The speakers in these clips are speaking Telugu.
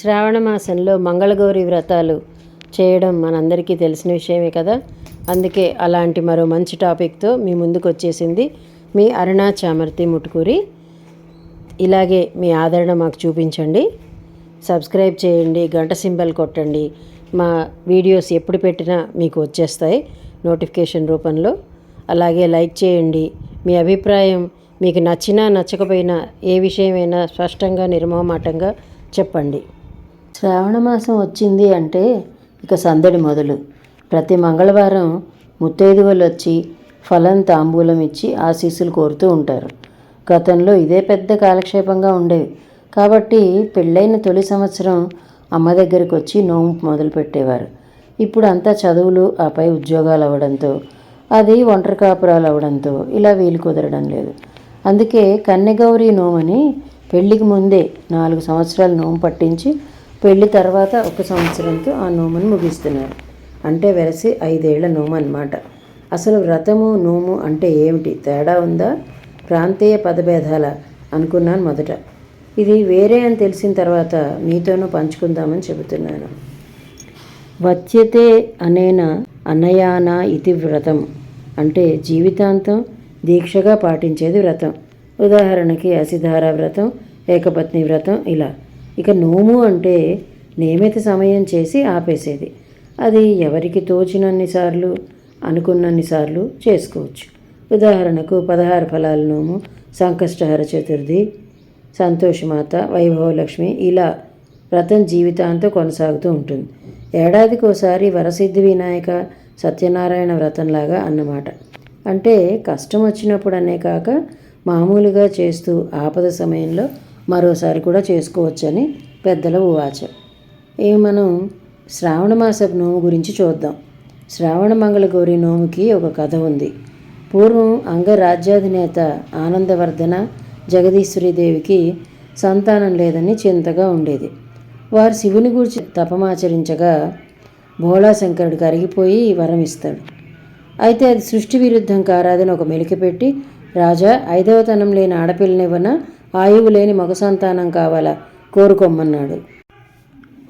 శ్రావణ మాసంలో మంగళగౌరి వ్రతాలు చేయడం మనందరికీ తెలిసిన విషయమే కదా? అందుకే అలాంటి మరో మంచి టాపిక్తో మీ ముందుకు వచ్చేసింది మీ అరుణా చామర్తి ముటుకూరి. ఇలాగే మీ ఆదరణ మాకు చూపించండి. సబ్స్క్రైబ్ చేయండి గంట సింబల్ కొట్టండి. మా వీడియోస్ ఎప్పుడు పెట్టినా మీకు వచ్చేస్తాయి నోటిఫికేషన్ రూపంలో. అలాగే లైక్ చేయండి. మీ అభిప్రాయం మీకు నచ్చినా నచ్చకపోయినా ఏ విషయమైనా స్పష్టంగా నిర్మోహమాటంగా చెప్పండి. శ్రావణ మాసం వచ్చింది అంటే ఇక సందడి మొదలు. ప్రతి మంగళవారం ముత్తైదువులు వచ్చి ఫలం తాంబూలం ఇచ్చి ఆశీస్సులు కోరుతూ ఉంటారు. గతంలో ఇదే పెద్ద కాలక్షేపంగా ఉండేవి. కాబట్టి పెళ్ళైన తొలి సంవత్సరం అమ్మ దగ్గరికి వచ్చి నోము మొదలుపెట్టేవారు ఇప్పుడు అంతా చదువులు ఆపై ఉద్యోగాలు అవ్వడంతో అది ఒంటరి కాపురాలు అవ్వడంతో ఇలా వీలు కుదరడం లేదు. అందుకే కన్నెగౌరి నోమని పెళ్ళికి ముందే నాలుగు సంవత్సరాలు నోము పట్టించి పెళ్ళి తర్వాత ఒక సంవత్సరంతో ఆ నోమును ముగిస్తున్నారు. అంటే వెరసి ఐదేళ్ళ నోము అన్నమాట. అసలు వ్రతము నోము అంటే ఏమిటి? తేడా ఉందా? ప్రాంతీయ పదభేదాల అనుకున్నాను మొదట. ఇది వేరే అని తెలిసిన తర్వాత మీతోనూ పంచుకుందామని చెబుతున్నాను. వచ్చతే అనేన అనయాన ఇతి వ్రతం. అంటే జీవితాంతం దీక్షగా పాటించేది వ్రతం. ఉదాహరణకి అసిధార వ్రతం ఏకపత్ని వ్రతం ఇలా. ఇక నోము అంటే నియమిత సమయం చేసి ఆపేసేది. అది ఎవరికి తోచినన్నిసార్లు అనుకున్నన్నిసార్లు చేసుకోవచ్చు. ఉదాహరణకు పదహారు ఫలాల నోము సంకష్టహర చతుర్థి సంతోషమాత వైభవలక్ష్మి ఇలా వ్రతం జీవితాంతం కొనసాగుతూ ఉంటుంది. ఏడాదికోసారి వరసిద్ధి వినాయక సత్యనారాయణ వ్రతంలాగా అన్నమాట. అంటే కష్టం వచ్చినప్పుడు అనే కాక మామూలుగా చేస్తూ ఆపద సమయంలో మరోసారి కూడా చేసుకోవచ్చని పెద్దల ఉవాచ ఇక మనం శ్రావణ మాసపు నోము గురించి చూద్దాం. శ్రావణ మంగళ గౌరి నోముకి ఒక కథ ఉంది. పూర్వం అంగరాజ్యాధినేత ఆనందవర్ధన జగదీశ్వరీదేవికి సంతానం లేదని చింతగా ఉండేది. వారు శివుని గురించి తపమాచరించగా భోళాశంకరుడు కరిగిపోయి వరం ఇస్తాడు. అయితే అది సృష్టి విరుద్ధం కారాదని ఒక మెలిక పెట్టి రాజా ఐదవతనం లేని ఆడపిల్లనివ్వన? ఆయువు లేని మగ సంతానం కావాలా? కోరుకోమన్నాడు.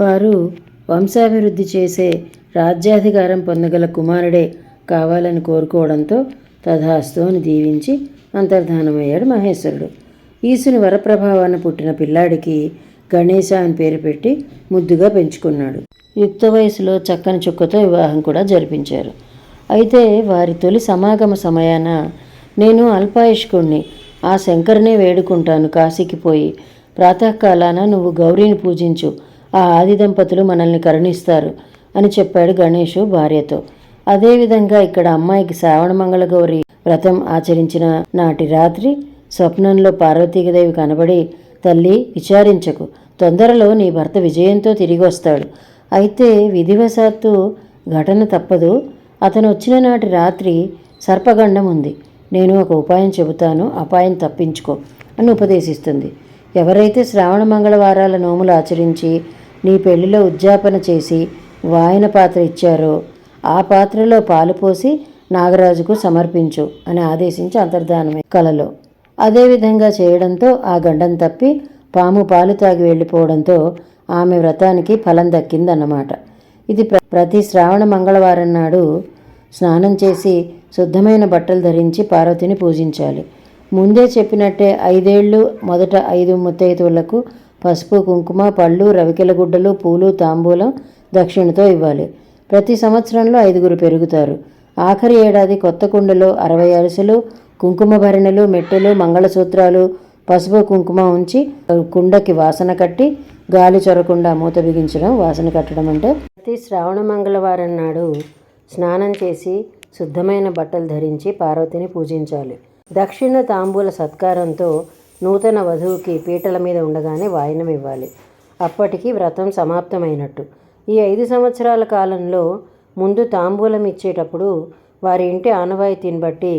వారు వంశాభివృద్ధి చేసే రాజ్యాధికారం పొందగల కుమారుడే కావాలని కోరుకోవడంతో తథాస్తు అని దీవించి అంతర్ధానమయ్యాడు మహేశ్వరుడు. ఈశుని వరప్రభావాన పుట్టిన పిల్లాడికి గణేశ అని పేరు పెట్టి ముద్దుగా పెంచుకున్నాడు. యుక్త వయసులో చక్కని చుక్కతో వివాహం కూడా జరిపించారు. అయితే వారి తొలి సమాగమ సమయాన నేను అల్పాయుష్కుణ్ణి ఆ శంకరనే వేడుకుంటాను కాశీకి పోయి. ప్రాతకాలాన నువ్వు గౌరీని పూజించు. ఆ ఆది దంపతులు మనల్ని కరుణిస్తారు అని చెప్పాడు గణేషు భార్యతో. అదేవిధంగా ఇక్కడ అమ్మాయికి శ్రావణ మంగళ గౌరి వ్రతం ఆచరించిన నాటి రాత్రి స్వప్నంలో పార్వతీదేవి కనబడి తల్లి విచారించకు. తొందరలో నీ భర్త విజయంతో తిరిగి వస్తాడు అయితే విధివశాత్తు ఘటన తప్పదు. అతను వచ్చిన నాటి రాత్రి సర్పగండం ఉంది. నేను ఒక ఉపాయం చెబుతాను అపాయం తప్పించుకో అని ఉపదేశిస్తుంది. ఎవరైతే శ్రావణ మంగళవారాల నోములు ఆచరించి నీ పెళ్ళిలో ఉద్యాపన చేసి వాయన పాత్ర ఇచ్చారో ఆ పాత్రలో పాలు పోసి నాగరాజుకు సమర్పించు అని ఆదేశించి అంతర్ధానమే కలలో. అదేవిధంగా చేయడంతో ఆ గండం తప్పి పాము పాలు తాగి వెళ్ళిపోవడంతో ఆమె వ్రతానికి ఫలం దక్కిందన్నమాట. ఇది ప్ర ప్రతి శ్రావణ మంగళవారం నాడు స్నానం చేసి శుద్ధమైన బట్టలు ధరించి పార్వతిని పూజించాలి. ముందే చెప్పినట్టే ఐదేళ్ళు మొదట ఐదు ముత్తైదువులకు పసుపు కుంకుమ పళ్ళు రవికెల గుడ్డలు పూలు తాంబూలం దక్షిణతో ఇవ్వాలి. ప్రతి సంవత్సరంలో ఐదుగురు పెరుగుతారు. ఆఖరి ఏడాది కొత్త కుండలో అరవై అరిసెలు కుంకుమ భరణలు మెట్టెలు మంగళసూత్రాలు పసుపు కుంకుమ ఉంచి కుండకి వాసన కట్టి గాలి చొరకుండా మూత బిగించడం వాసన కట్టడం అంటే ప్రతి శ్రావణ మంగళవారం నాడు స్నానం చేసి శుద్ధమైన బట్టలు ధరించి పార్వతిని పూజించాలి. దక్షిణ తాంబూల సత్కారంతో నూతన వధువుకి పీటల మీద ఉండగానే వాయనం ఇవ్వాలి. అప్పటికి వ్రతం సమాప్తమైనట్టు. ఈ ఐదు సంవత్సరాల కాలంలో ముందు తాంబూలం ఇచ్చేటప్పుడు వారి ఇంటి ఆనవాయితీని బట్టి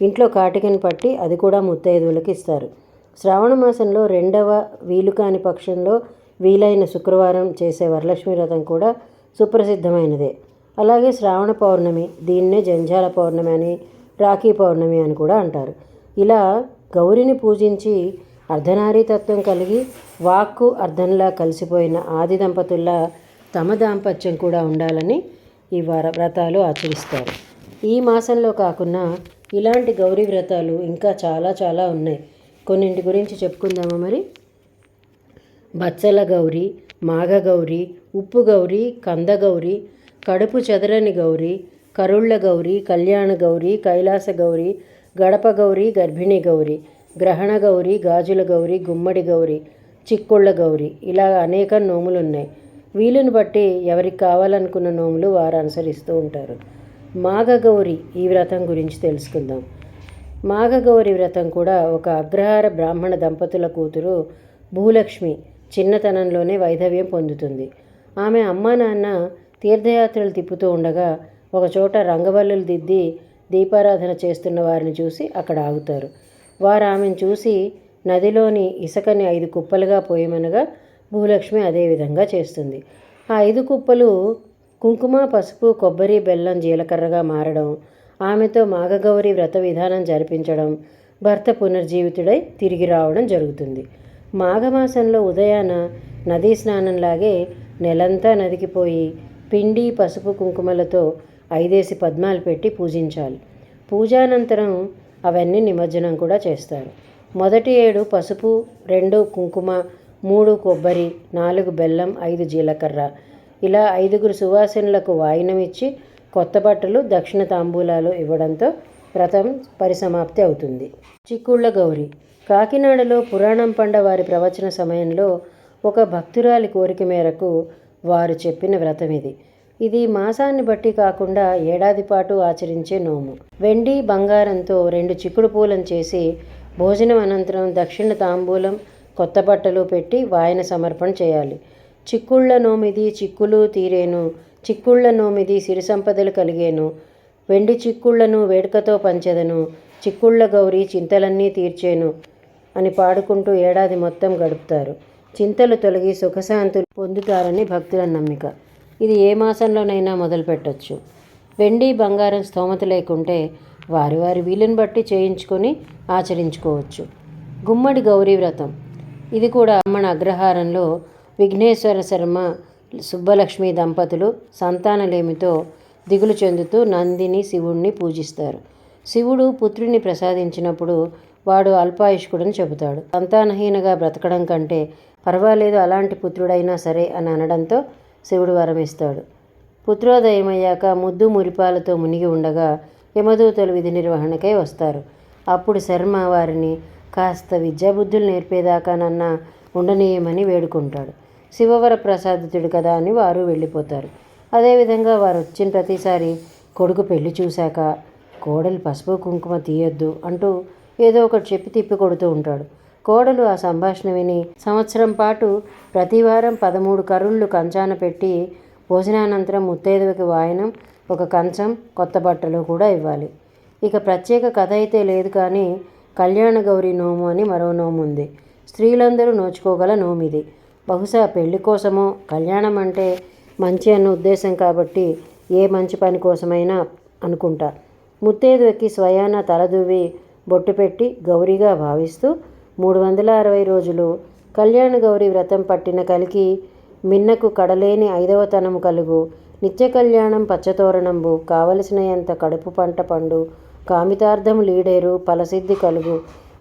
ఇంట్లో కాటికని పట్టి అది కూడా ముత్తైదువులకు ఇస్తారు. శ్రావణ మాసంలో రెండవ వీలు కాని పక్షంలో వీలైన శుక్రవారం చేసే వరలక్ష్మి వ్రతం కూడా సుప్రసిద్ధమైనదే. అలాగే శ్రావణ పౌర్ణమి దీన్నే జంజాల పౌర్ణమి అని రాఖీ పౌర్ణమి అని కూడా అంటారు. ఇలా గౌరిని పూజించి అర్ధనారీతత్వం కలిగి వాక్కు అర్ధంలా కలిసిపోయిన ఆది దంపతుల్లా తమ దాంపత్యం కూడా ఉండాలని ఈ వర వ్రతాలు ఆచరిస్తారు. ఈ మాసంలో కాకుండా ఇలాంటి గౌరీ వ్రతాలు ఇంకా చాలా చాలా ఉన్నాయి. కొన్నింటి గురించి చెప్పుకుందామా మరి? బచ్చల గౌరి మాఘ గౌరి ఉప్పు గౌరి కంద గౌరి కడుపు చెదరని గౌరి కరుళ్ళ గౌరి కళ్యాణ గౌరి కైలాస గౌరి గడప గౌరీ గర్భిణి గౌరి గ్రహణ గౌరి గాజుల గౌరి గుమ్మడి గౌరి చిక్కుళ్ళ గౌరి ఇలా అనేక నోములు ఉన్నాయి వీలుని బట్టి ఎవరికి కావాలనుకున్న నోములు వారు అనుసరిస్తూ ఉంటారు. మాఘగౌరి ఈ వ్రతం గురించి తెలుసుకుందాం. మాఘగౌరి వ్రతం కూడా ఒక అగ్రహార బ్రాహ్మణ దంపతుల కూతురు భూలక్ష్మి చిన్నతనంలోనే వైధవ్యం పొందుతుంది. ఆమె అమ్మా నాన్న తీర్థయాత్రలు తిప్పుతూ ఉండగా ఒకచోట రంగవల్లులు దిద్ది దీపారాధన చేస్తున్న వారిని చూసి అక్కడ ఆగుతారు. వారు ఆమెను చూసి నదిలోని ఇసుకని ఐదు కుప్పలుగా పోయమనగా భూలక్ష్మి అదే విధంగా చేస్తుంది. ఆ ఐదు కుప్పలు కుంకుమ పసుపు కొబ్బరి బెల్లం జీలకర్రగా మారడం ఆమెతో మాఘగౌరి వ్రత విధానం జరిపించడం భర్త పునర్జీవితుడై తిరిగి రావడం జరుగుతుంది. మాఘమాసంలో ఉదయాన నదీ స్నానంలాగే నెలంతా నదికి పోయి పిండి పసుపు కుంకుమలతో ఐదేసి పద్మాలు పెట్టి పూజించాలి. పూజానంతరం అవన్నీ నిమజ్జనం కూడా చేస్తారు. మొదటి ఏడు పసుపు రెండు కుంకుమ మూడు కొబ్బరి నాలుగు బెల్లం ఐదు జీలకర్ర. ఇలా ఐదుగురు సువాసనులకు వాయినం ఇచ్చి కొత్త బట్టలు దక్షిణ తాంబూలాలు ఇవ్వడంతో వ్రతం పరిసమాప్తి అవుతుంది. చిక్కుళ్ళ గౌరి. కాకినాడలో పురాణం పండ వారి ప్రవచన సమయంలో ఒక భక్తురాలి కోరిక మేరకు వారు చెప్పిన వ్రతం ఇది. ఇది మాసాన్ని బట్టి కాకుండా ఏడాది పాటు ఆచరించే నోము. వెండి బంగారంతో రెండు చిక్కుడు పూలను చేసి భోజనం అనంతరం దక్షిణ తాంబూలం కొత్త బట్టలు పెట్టి వాయన సమర్పణ చేయాలి. చిక్కుళ్ళ నోమిది చిక్కులు తీరేను చిక్కుళ్ళ నోమిది సిరి సంపదలు కలిగేను. వెండి చిక్కుళ్ళను వేడుకతో పంచెదను చిక్కుళ్ళ గౌరి చింతలన్నీ తీర్చేను అని పాడుకుంటూ ఏడాది మొత్తం గడుపుతారు. చింతలు తొలగి సుఖశాంతులు పొందుతారని భక్తుల నమ్మిక. ఇది ఏ మాసంలోనైనా మొదలుపెట్టచ్చు వెండి బంగారం స్తోమత లేకుంటే వారి వారి వీలుని బట్టి చేయించుకొని ఆచరించుకోవచ్చు. గుమ్మడి గౌరీ వ్రతం. ఇది కూడా మన అగ్రహారంలో విఘ్నేశ్వర శర్మ సుబ్బలక్ష్మి దంపతులు సంతానలేమితో దిగులు చెందుతూ నందిని శివుణ్ణి పూజిస్తారు. శివుడు పుత్రుని ప్రసాదించినప్పుడు వాడు అల్పాయుష్కుడని చెబుతాడు. సంతానహీనగా బ్రతకడం కంటే పర్వాలేదు అలాంటి పుత్రుడైనా సరే అని అనడంతో శివుడు వరమిస్తాడు. పుత్రోదయమయ్యాక ముద్దు మురిపాలతో మునిగి ఉండగా యమదూతలు విధి నిర్వహణకై వస్తారు. అప్పుడు శర్మ వారిని కాస్త విద్యాబుద్ధులు నేర్పేదాకానన్నా ఉండనీయమని వేడుకుంటాడు. శివవర ప్రసాదితుడు కదా అని వారు వెళ్ళిపోతారు. అదేవిధంగా వారు వచ్చిన ప్రతిసారి కొడుకు పెళ్ళి చూశాక కోడలు పసుపు కుంకుమ తీయొద్దు అంటూ ఏదో ఒకటి చెప్పి తిప్పి కొడుతూ ఉంటాడు. కోడలు ఆ సంభాషణ విని సంవత్సరం పాటు ప్రతివారం పదమూడు కరుళ్ళు కంచాన పెట్టి భోజనానంతరం ముత్తైదువకి వాయనం ఒక కంచం కొత్త బట్టలు కూడా ఇవ్వాలి. ఇక ప్రత్యేక కథ అయితే లేదు కానీ కళ్యాణ గౌరి నోము అని మరో నోము ఉంది. స్త్రీలందరూ నోచుకోగల నోము ఇది బహుశా పెళ్ళి కోసమో కళ్యాణం అంటే మంచి అన్న ఉద్దేశం కాబట్టి ఏ మంచి పని కోసమైనా అనుకుంటా. ముత్తేదు స్వయాన తలదువ్వి బొట్టు పెట్టి గౌరీగా భావిస్తూ మూడు వందల అరవై రోజులు కళ్యాణ గౌరి వ్రతం పట్టిన కలికి మిన్నకు కడలేని ఐదవ తనము కలుగు. నిత్య కళ్యాణం పచ్చతోరణంబు కావలసినంత కడుపు పంట పండు కామితార్థము లీడేరు ఫలసిద్ధి కలుగు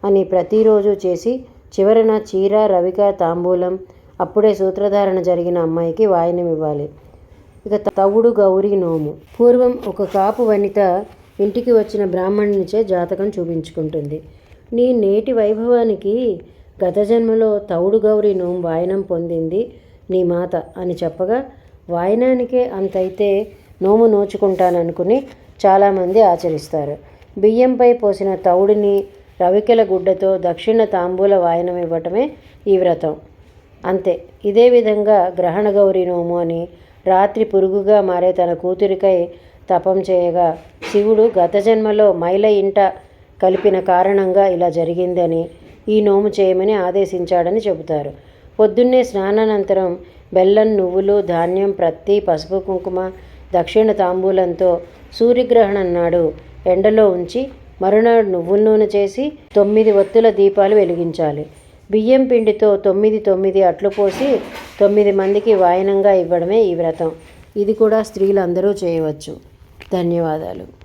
అని ప్రతిరోజు చేసి చివరన చీర రవిక తాంబూలం అప్పుడే సూత్రధారణ జరిగిన అమ్మాయికి వాయనమివ్వాలి. ఇక తవుడు గౌరీ నోము. పూర్వం ఒక కాపు వనిత ఇంటికి వచ్చిన బ్రాహ్మణునిచే జాతకం చూపించుకుంటుంది. నీ నేటి వైభవానికి గత జన్మలో తౌడు గౌరి నోము వాయనం పొందింది నీ మాత అని చెప్పగా వాయనానికే అంతైతే నోము నోచుకుంటాననుకుని చాలామంది ఆచరిస్తారు. బియ్యంపై పోసిన తౌడిని రవికెల గుడ్డతో దక్షిణ తాంబూల వాయనం ఇవ్వటమే ఈ వ్రతం. అంతే ఇదే విధంగా గ్రహణ గౌరి నోము అని రాత్రి పురుగుగా మారే తన కూతురికై తపం చేయగా శివుడు గత జన్మలో మైల ఇంట కలిపిన కారణంగా ఇలా జరిగిందని ఈ నోము చేయమని ఆదేశించాడని చెబుతారు. పొద్దున్నే స్నానానంతరం బెల్లం నువ్వులు ధాన్యం ప్రత్తి పసుపు కుంకుమ దక్షిణ తాంబూలంతో సూర్యగ్రహణం నాడు ఎండలో ఉంచి మరునాడు నువ్వుల నూనె చేసి తొమ్మిది ఒత్తుల దీపాలు వెలిగించాలి. బియ్యం పిండితో తొమ్మిది తొమ్మిది అట్లు పోసి తొమ్మిది మందికి వాయనంగా ఇవ్వడమే ఈ వ్రతం. ఇది కూడా స్త్రీలు అందరూ చేయవచ్చు. ధన్యవాదాలు.